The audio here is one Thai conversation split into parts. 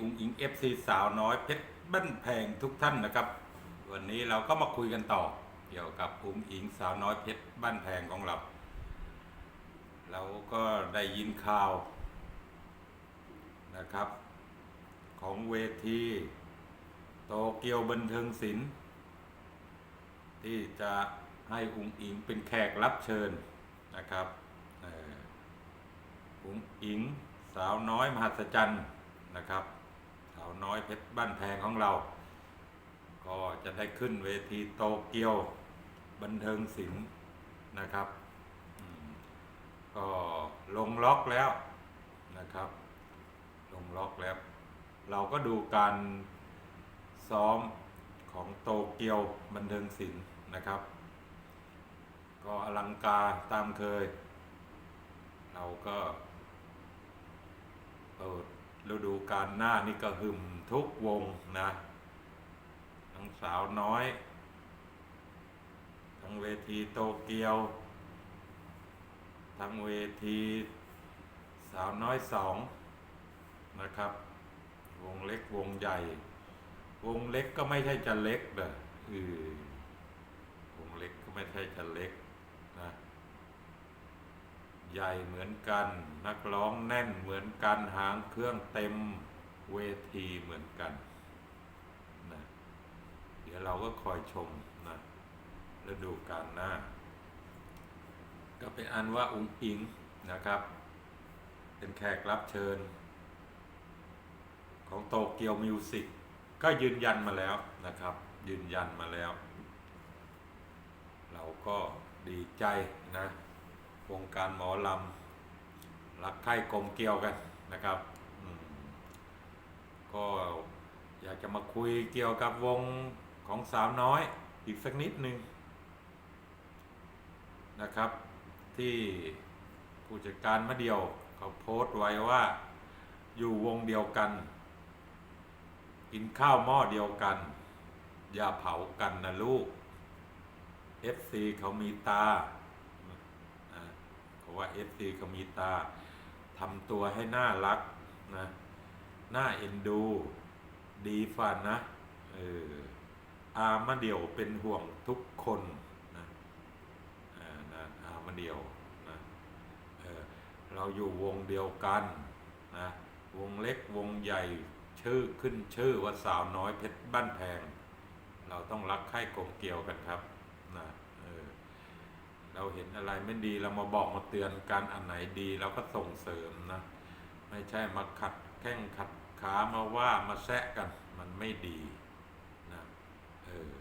อุงอิง FC สาวน้อยเพชรบ้านแพงทุกท่านนะครับ วันนี้เราก็มาคุยกันต่อ เกี่ยวกับอุงอิงสาวน้อยเพชรบ้านแพงของเรา เราก็ได้ยินข่าวนะครับ ของเวทีโตเกียวบันเทิงศิลป์ที่จะให้อุงอิงเป็นแขกรับเชิญนะครับอ่ออุงอิงสาวน้อยมหัศจรรย์นะครับาวน้อยเพชรบ้านแพงของเรา ก็จะได้ขึ้นเวทีโตเกียวบันเทิงศิลป์นะครับก็ลงล็อกแล้วนะครับ ลงล็อกแล้ว เราก็ดูการซ้อมของโตเกียวบันเทิงศิลป์นะครับ ก็อลังการตามเคย เราก็เปิด ฤดูการหน้านี่ก็หึมทุกวงนะทั้งสาวน้อย ทั้งเวทีโตเกียว ทั้งเวทีสาวน้อยสองนะครับ วงเล็กวงใหญ่ วงเล็กก็ไม่ใช่จะเล็กเด้อเออวงเล็กก็ไม่ใช่จะเล็ก ใหญ่เหมือนกัน นักร้องแน่นเหมือนกันหางเครื่องเต็มเวทีเหมือนกันนะเดี๋ยวเราก็คอยชมนะฤดูกาลหน้า ก็เป็นอันว่าอุ้งอิงนะครับ เป็นแขกรับเชิญ ของโตเกียวมิวสิกก็ยืนยันมาแล้วนะครับ ยืนยันมาแล้ว เราก็ดีใจนะ วงการหมอลำรักใคร่กลมเกลียวกันนะครับก็อยากจะมาคุยเกี่ยวกับวงของสาวน้อยอีกสักนิดหนึ่งนะครับ ที่ผู้จัดการมะเดียวเขาโพสต์ไว้ว่าอยู่วงเดียวกัน กินข้าวหม้อเดียวกัน อย่าเผากันนะลูก FC เขามีตา ว่า FC เขามีตาทำตัวให้น่ารักนะน่าเอ็นดู ดีฟันนะเอออามาเดียวเป็นห่วงทุกคนนะอ่านะอามาเดียวนะเออเราอยู่วงเดียวกันนะวงเล็กวงใหญ่ชื่อขึ้นชื่อว่าสาวน้อยเพชรบ้านแพง เราต้องรักใคร่กลมเกลียวกันครับ เราเห็นอะไรไม่ดีเรามาบอกมาเตือนกันอันไหนดีเราก็ส่งเสริมนะไม่ใช่มาขัดแข้งขัดขามาว่ามาแซะกัน มันไม่ดีนะเออ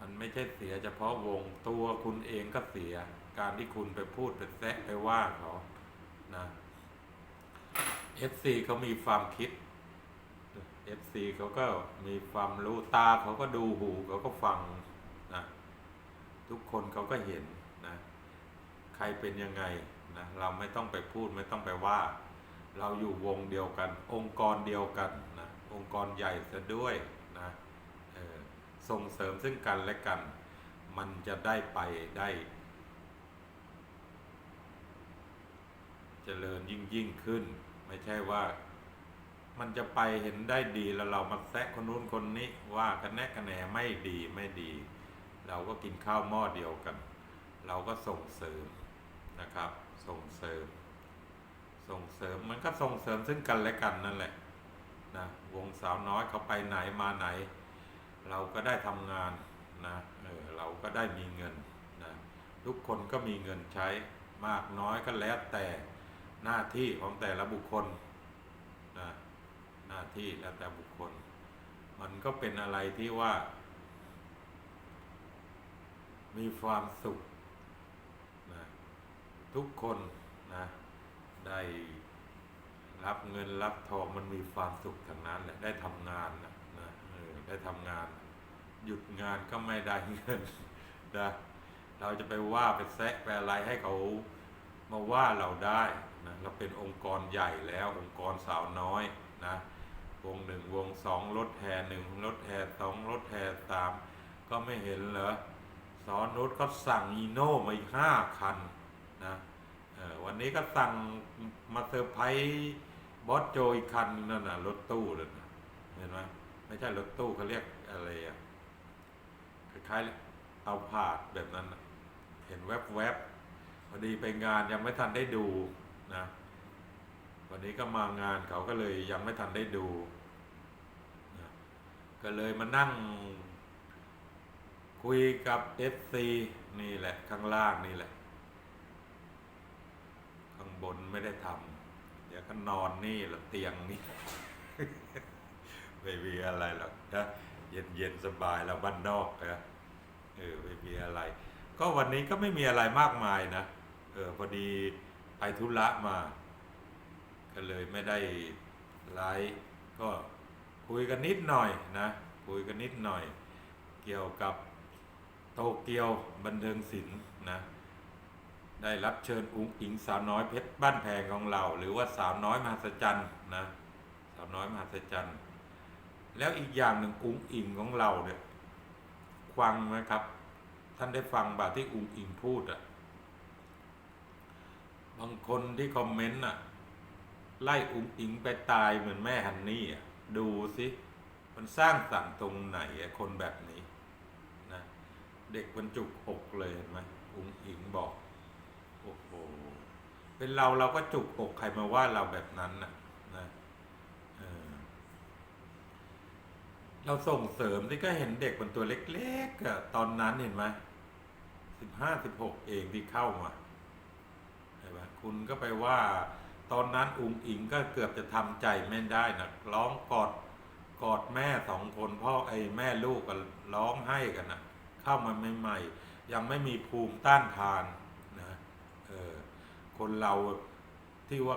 มันไม่ใช่เสียเฉพาะวงตัวคุณเองก็เสีย การที่คุณไปพูดไปแซะไปว่าเขานะ FC เขามีความคิด FC เขาก็มีความรู้ตาเขาก็ดูหูเขาก็ฟัง ทุกคนเขาก็เห็นนะใครเป็นยังไงนะเราไม่ต้องไปพูดไม่ต้องไปว่า เราอยู่วงเดียวกัน องค์กรเดียวกันนะองค์กรใหญ่ซะด้วยนะออส่งเสริมซึ่งกันและกัน มันจะได้ไปได้ เจริญยิ่งยิ่งขึ้น ไม่ใช่ว่ามันจะไปเห็นได้ดีแล้วเรามาแซะคนนู้นคนนี้ว่ากันแนะกันแหนไม่ดีไม่ดี เราก็กินข้าวหม้อเดียวกัน เราก็ส่งเสริมนะครับ ส่งเสริม ส่งเสริมมันก็ส่งเสริมซึ่งกันและกันนั่นแหละนะวงสาวน้อยเขาไปไหนมาไหน เราก็ได้ทำงานนะเออเราก็ได้มีเงินนะทุกคนก็มีเงินใช้มากน้อยก็แล้วแต่หน้าที่ของแต่ละบุคคลนะหน้าที่แล้วแต่บุคคล มันก็เป็นอะไรที่ว่า มีความสุขนะทุกคนนะได้รับเงินรับทองมันมีความสุขทางนั้นแหละได้ทำงานนะนะออได้ทำงาน หยุดงานก็ไม่ได้เงินนะเราจะไปว่าไปแซะไปอะไรให้เขามาว่าเราได้นะเราเป็นองค์กรใหญ่แล้วองค์กรสาวน้อยนะวงหนึ่งวงสองรถแห่หนึ่งรถแห่สองรถแห่สามก็ไม่เห็นเหรอ สอนนุชก็สั่งอีโน่มาอีกห้าคันนะวันนี้ก็สั่งมาเซอร์ไพรส์บอสโจอีกคันนั่นน่ะรถตู้เลยนะเห็นไหมไม่ใช่รถตู้เขาเรียกอะไรอะคล้ายๆเอาผาดแบบนั้นนะเห็นแวบๆพอดีไปงานยังไม่ทันได้ดูนะวันนี้ก็มางานเขาก็เลยยังไม่ทันได้ดูนะก็เลยมานั่ง คุยกับ FC นี่แหละ ข้างล่างนี่แหละ ข้างบนไม่ได้ทำเดี๋ยวก็นอนนี่ละเตียงนี่ ไม่มีอะไรหรอกนะเย็นเย็นๆสบายแล้วบ้านนอกนะเออไม่มีอะไร ก็วันนี้ก็ไม่มีอะไรมากมายนะเออพอดีไปธุระมา ก็เลยไม่ได้ไลฟ์ก็คุยกันนิดหน่อยนะ คุยกันนิดหน่อย เกี่ยวกับ โตเกียวบันเทิงศิลป์นะได้รับเชิญอุ้งอิงสาวน้อยเพชรบ้านแพงของเรา หรือว่าสาวน้อยมหัศจรรย์นะสาวน้อยมหัศจรรย์ แล้วอีกอย่างหนึ่งอุ้งอิงของเราเนี่ยฟังไหมครับ ท่านได้ฟังบาที่อุ้งอิงพูดอะบางคนที่คอมเมนต์อะไล่อุ้งอิงไปตายเหมือนแม่ฮันนี่อะดูสิมันสร้างสรรค์ตรงไหนอะคนแบบนี้ เด็กบรรจุกอกเลยเห็นไหมอุ้งอิงบอก โอ้โห เป็นเราเราก็จุกอกใครมาว่าเราแบบนั้นนะนะเออเราส่งเสริมที่ก็เห็นเด็กมันตัวเล็กๆอะตอนนั้นเห็นไหมสิบห้าสิบหกเองที่เข้ามาเห็นไหมคุณก็ไปว่า ตอนนั้นอุงอิงก็เกือบจะทำใจไม่ได้นะร้องกอดกอดแม่สองคนพ่อไอ้แม่ลูกก็ร้องไห้กันนะ เข้ามาใหม่ๆ ยังไม่มีภูมิต้านทานนะเออคนเราที่ว่า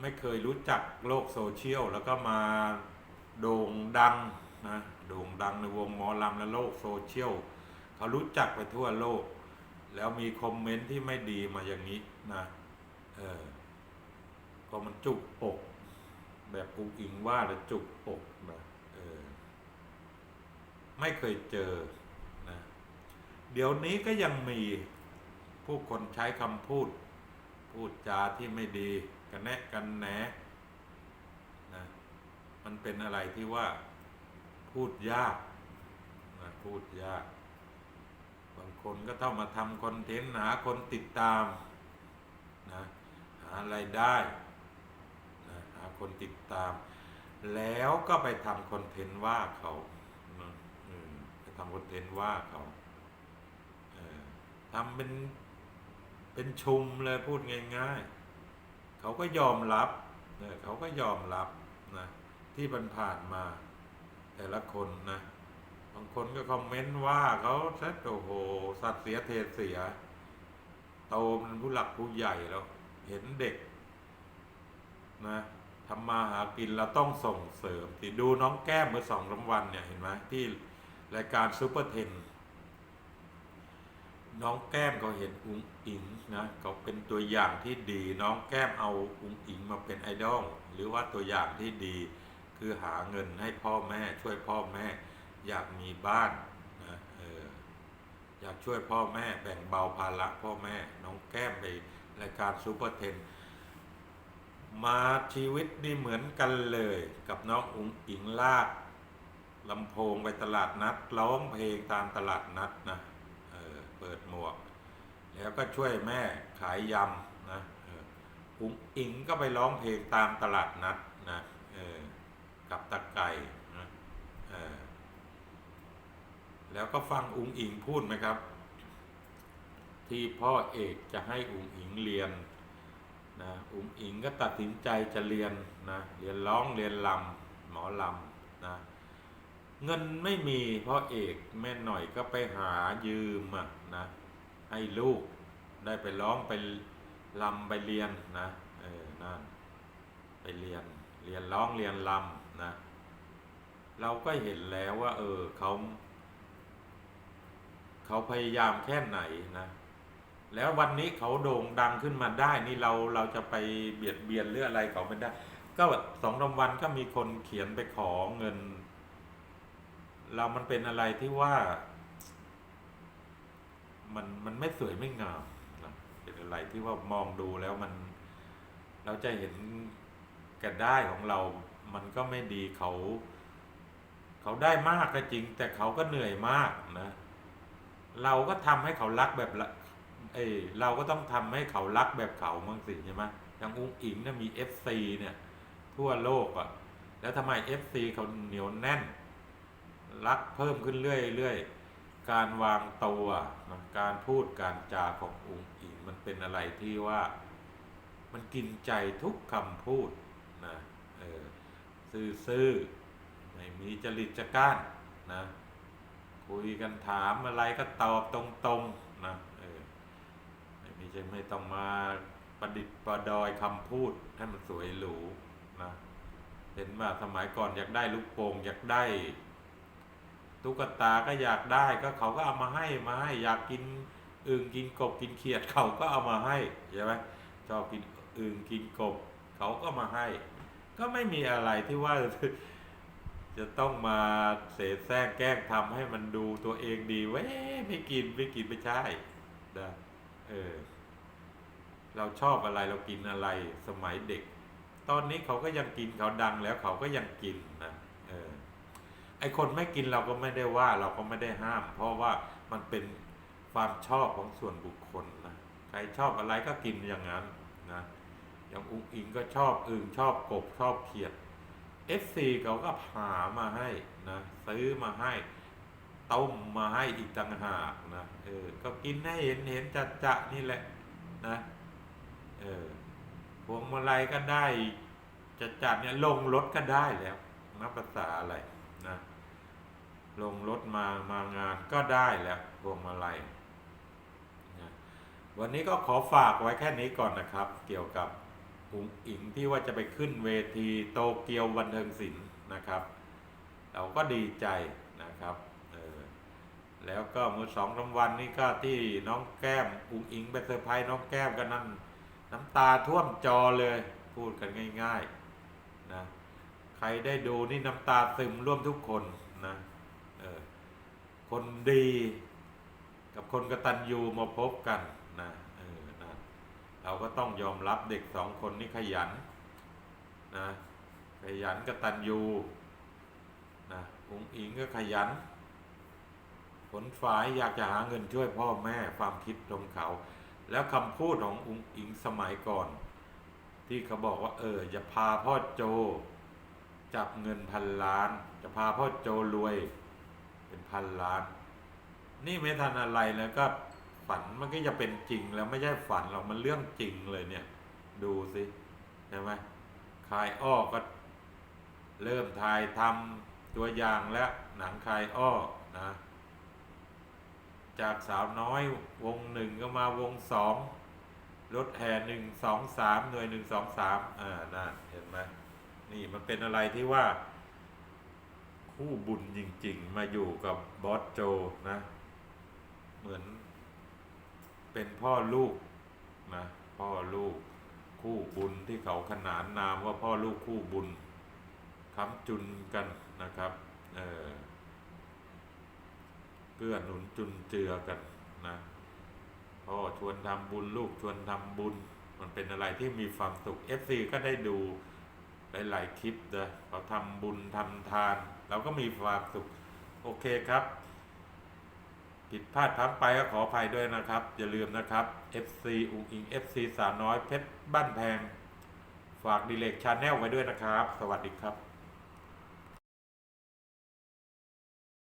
ไม่เคยรู้จักโลกโซเชียลแล้วก็มาโด่งดังนะโด่งดังในวงหมอลำและโลกโซเชียลเขารู้จักไปทั่วโลก แล้วมีคอมเมนต์ที่ไม่ดีมาอย่างนี้นะเออก็มันจุกอกแบบกูอิงว่าแล้วจุกอกนะเออไม่เคยเจอ เดี๋ยวนี้ก็ยังมีผู้คนใช้คำพูด พูดจาที่ไม่ดีกันแนะกันแหนนะมันเป็นอะไรที่ว่าพูดยากนะพูดยาก บางคนก็ต้องมาทำคอนเทนต์หาคนติดตามนะหาไรายได้นะหาคนติดตาม แล้วก็ไปทำคอนเทนต์ว่าเขานะไปทำคอนเทนต์ว่าเขา ทำเป็นเป็นชุมเลยพูดง่ายๆ เขาก็ยอมรับเออเขาก็ยอมรับนะที่มันผ่านมา แต่ละคนนะบางคนก็คอมเมนต์ว่าเขาซะโอ้โหสัตว์เสียเทศเสียโตมันผู้หลักผู้ใหญ่แล้ว เห็นเด็กนะทำมาหากินเราต้องส่งเสริมที่ดูน้องแก้มเมื่อสองสามวันเนี่ยเห็นไหมที่รายการซูเปอร์เทน น้องแก้มเขาเห็นอุ๋งอิงนะเขาเป็นตัวอย่างที่ดี น้องแก้มเอาอุ๋งอิงมาเป็นไอดอลหรือว่าตัวอย่างที่ดี คือหาเงินให้พ่อแม่ช่วยพ่อแม่ อยากมีบ้านนะเอออยากช่วยพ่อแม่แบ่งเบาภาระพ่อแม่ น้องแก้มไปรายการซูเปอร์เทนมาชีวิตนี่เหมือนกันเลย กับน้องอุ๋งอิงลากลำโพงไปตลาดนัดร้องเพลงตามตลาดนัดนะ เปิดหมวก แล้วก็ช่วยแม่ขายยำนะอุ๋งอิงก็ไปร้องเพลงตามตลาดนัดนะกับตะไก่นะแล้วก็ฟังอุ๋งอิงพูดไหมครับ ที่พ่อเอกจะให้อุ๋งอิงเรียนนะอุ๋งอิงก็ตัดสินใจจะเรียนนะเรียนร้องเรียนลำหมอลำนะเงินไม่มีพ่อเอกแม่หน่อยก็ไปหายืมอะ นะให้ลูกได้ไปร้องไปลำไปเรียนนะเออนั่นไปเรียนเรียนร้องเรียนลำนะเราก็เห็นแล้วว่า เออเขาเขาพยายามแค่ไหนนะ แล้ววันนี้เขาโด่งดังขึ้นมาได้ นี่เราเราจะไปเบียดเบียนหรืออะไรเขาไม่ได้ ก็สองรางวัลก็มีคนเขียนไปขอเงิน เรามันเป็นอะไรที่ว่า มันมันไม่สวยไม่งามนะเป็นอะไรที่ว่ามองดูแล้วมัน เราจะเห็นแกได้ของเรา มันก็ไม่ดีเขา เขาได้มากก็จริง แต่เขาก็เหนื่อยมากนะ เราก็ทำให้เขารักแบบละเอเราก็ต้องทำให้เขารักแบบเขาบ้างสิใช่ไหมอย่างอุ้งอิงเนี่ยมีเอฟซีเนี่ย ทั่วโลกอะ่ะ แล้วทำไมเอฟซีเขาเหนียวแน่น รักเพิ่มขึ้นเรื่อยๆ การวางตัวนะการพูดการจาของอุ้งอิงมันเป็นอะไรที่ว่ามันกินใจทุกคำพูดนะเออซื่อๆไม่มีจริตจัก้านนะคุยกันถามอะไรก็ตอบตรงๆนะเออไม่มีจะไม่ต้องมาประดิษฐ์ประดอยคำพูดให้มันสวยหรูนะเห็นว่าสมัยก่อนอยากได้ลูกโป่งอยากได้ ตุ๊กตาก็อยากได้ก็เขาก็เอามาให้มาให้อยากกินอึ่งกินกบกินเขียดเขาก็เอามาให้ใช่ไหมชอบกินอึ่งกินกบ เขาก็มาให้ ก็ไม่มีอะไรที่ว่าจะต้องมาเสแสร้งแกล้งทำให้มันดูตัวเองดีเว้ยไม่กินไม่กินไม่ใช่นะเออเราชอบอะไรเรากินอะไรสมัยเด็ก ตอนนี้เขาก็ยังกินเขาดังแล้วเขาก็ยังกินนะ ไอคนไม่กินเราก็ไม่ได้ว่าเราก็ไม่ได้ห้าม เพราะว่ามันเป็นความชอบของส่วนบุคคลนะใครชอบอะไรก็กินอย่างนั้นนะอย่างอุ้งอิงก็ชอบอึ่งชอบกบชอบเขียด FC เขาก็หามาให้นะซื้อมาให้ต้มมาให้อีกต่างหากนะเออก็กินให้เห็นเห็นจัดจะนี่แหละนะเออพวงมาลัยก็ได้จัดจัดเนี่ยลงรถก็ได้แล้วนับภาษาอะไร ลงรถมามางานก็ได้แล้วพวงมาลัยนะวันนี้ก็ขอฝากไว้แค่นี้ก่อนนะครับ เกี่ยวกับอุ๋งอิงที่ว่าจะไปขึ้นเวทีโตเกียวบันเทิงศิลป์นะครับ เราก็ดีใจนะครับเออแล้วก็เมื่อสองสาวันนี้ก็ที่น้องแก้มอุ๋งอิงไปเซอร์ไพรส์น้องแก้มก็นั่นน้ำตาท่วมจอเลยพูดกันง่ายๆนะใครได้ดูนี่น้ำตาซึมร่วมทุกคนนะ คนดีกับคนกตัญญูมาพบกันนะเออนะเราก็ต้องยอมรับเด็กสองคนนี้ขยันนะขยันกตัญญูนะอุงอิงก็ขยัน ผลฝ่ายอยากจะหาเงินช่วยพ่อแม่ความคิดของเขา แล้วคำพูดของอุงอิงสมัยก่อน ที่เขาบอกว่า เออจะพาพ่อโจ จับเงินพันล้าน จะพาพ่อโจรวย เป็นพันล้าน นี่ไม่ทันอะไรแล้วก็ฝันมันก็จะเป็นจริงแล้วไม่ใช่ฝันหรอกมันเรื่องจริงเลยเนี่ย ดูสิใช่ไหมคายอ้อก็เริ่มถ่ายทำตัวอย่างแล้วหนังคายอ้อนะ จากสาวน้อยวงหนึ่งก็มาวงสองรถแห่หนึ่งสองสามหน่วยหนึ่งสองสามอ่านั่นเห็นไหมนี่มันเป็นอะไรที่ว่า คู่บุญจริง ๆ มาอยู่กับบอสโจนะ เหมือนเป็นพ่อลูกนะพ่อลูกคู่บุญที่เขาขนานนามว่าพ่อลูกคู่บุญค้ำจุนกันนะครับเออเกื้อหนุนจุนเจือกันนะพ่อชวนทำบุญลูกชวนทำบุญ มันเป็นอะไรที่มีความสุข FC ก็ได้ดู หลายๆคลิปเลยเขาทำบุญทำทาน เราก็มีความสุข โอเคครับ ผิดพลาดพลั้งไปก็ขออภัยด้วยนะครับ อย่าลืมนะครับ FC อุงอิง FC สาวน้อยเพชรบ้านแพง ฝากดีเลกชาแนลไว้ด้วยนะครับ สวัสดีครับ